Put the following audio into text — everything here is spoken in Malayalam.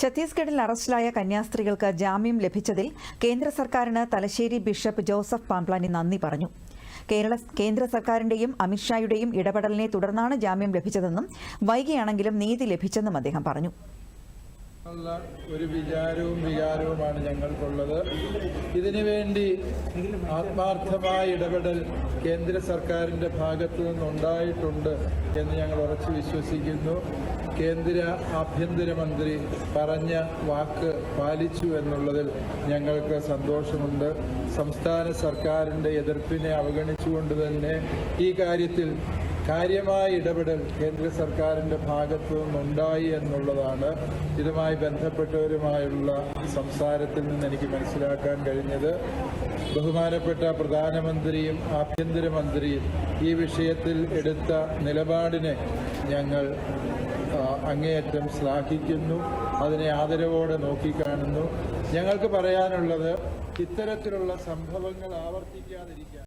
ഛത്തീസ്ഗഡിൽ അറസ്റ്റിലായ കന്യാസ്ത്രീകൾക്ക് ജാമ്യം ലഭിച്ചതിൽ കേന്ദ്ര സർക്കാരിന് തലശ്ശേരി ബിഷപ്പ് ജോസഫ് പാംപ്ലാനി നന്ദി പറഞ്ഞു. കേരള കേന്ദ്ര സർക്കാരിന്റെയും അമിത്ഷായുടെയും ഇടപെടലിനെ തുടർന്നാണ് ജാമ്യം ലഭിച്ചതെന്നും വൈകിയാണെങ്കിലും നീതി ലഭിച്ചെന്നും അദ്ദേഹം പറഞ്ഞു. ഉള്ള ഒരു വിചാരവും വികാരവുമാണ് ഞങ്ങൾക്കുള്ളത്. ഇതിനുവേണ്ടി ആത്മാർത്ഥമായ ഇടപെടൽ കേന്ദ്ര സർക്കാരിന്റെ ഭാഗത്തു നിന്നുണ്ടായിട്ടുണ്ട് എന്ന് ഞങ്ങൾ ഉറച്ചു വിശ്വസിക്കുന്നു. കേന്ദ്ര ആഭ്യന്തരമന്ത്രി പറഞ്ഞ വാക്ക് പാലിച്ചു എന്നുള്ളതിൽ ഞങ്ങൾക്ക് സന്തോഷമുണ്ട്. സംസ്ഥാന സർക്കാരിന്റെ എതിർപ്പിനെ അവഗണിച്ചുകൊണ്ട് തന്നെ ഈ കാര്യത്തിൽ കാര്യമായ ഇടപെടൽ കേന്ദ്ര സർക്കാരിന്റെ ഭാഗത്തു നിന്നുണ്ടായി എന്നുള്ളതാണ് ഇതുമായി ബന്ധപ്പെട്ടവരുമായുള്ള സംസാരത്തിൽ നിന്ന് എനിക്ക് മനസ്സിലാക്കാൻ കഴിഞ്ഞത്. ബഹുമാനപ്പെട്ട പ്രധാനമന്ത്രിയും ആഭ്യന്തരമന്ത്രിയും ഈ വിഷയത്തിൽ എടുത്ത നിലപാടിനെ ഞങ്ങൾ അങ്ങേയറ്റം ശ്ലാഘിക്കുന്നു അതിനെ ആദരവോടെ നോക്കിക്കാണുന്നു. ഞങ്ങൾക്ക് പറയാനുള്ളത് ഇത്തരത്തിലുള്ള സംഭവങ്ങൾ ആവർത്തിക്കാതിരിക്കാൻ